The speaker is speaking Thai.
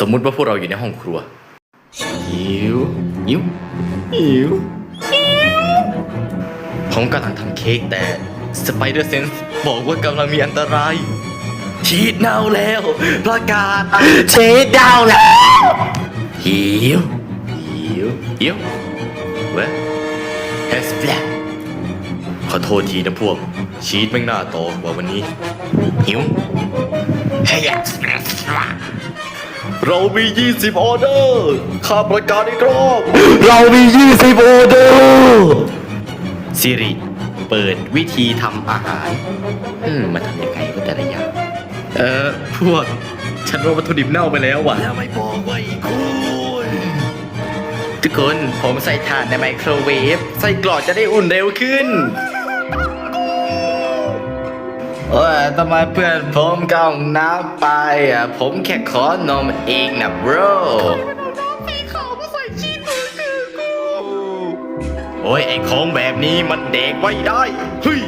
สมมุติว่าพวกเราอยู่ในห้องครัวหิวหิวหิวผมกำลังทำเค้กแต่สไปเดอร์เซนส์บอกว่ากำลังมีอันตรายชีดเน่าแล้ว ประกาศชีดเน่าแล้วหิวหิวหิวเว้ยเฮสแบล็กขอโทษทีนะพวก ชีดแม่น้าโตกว่าวันนี้หิวเฮ้ย เรามี 20 ออเดอร์ข้าประกาศอีกรอบเรามี 20 ออเดอร์ซิริ เปิดวิธีทำอาหาร อืมมันทำยังไงก็แต่ละอย่าง เออพวก ฉันว่าวัตถุดิบเน่าไปแล้วว่ะ แล้วไม่บอกไว้คุณทุกคนผมใส่ถ่านในไมโครเวฟใส่กรอดจะได้อุ่นเร็วขึ้น โอ้ยทำไมเพื่อนผมก้องน้ำไปอะผมแค่ขอนมเองนะ bro โอ้ยไอ้ของแบบนี้มันเด็กไว้ได้เฮ้ย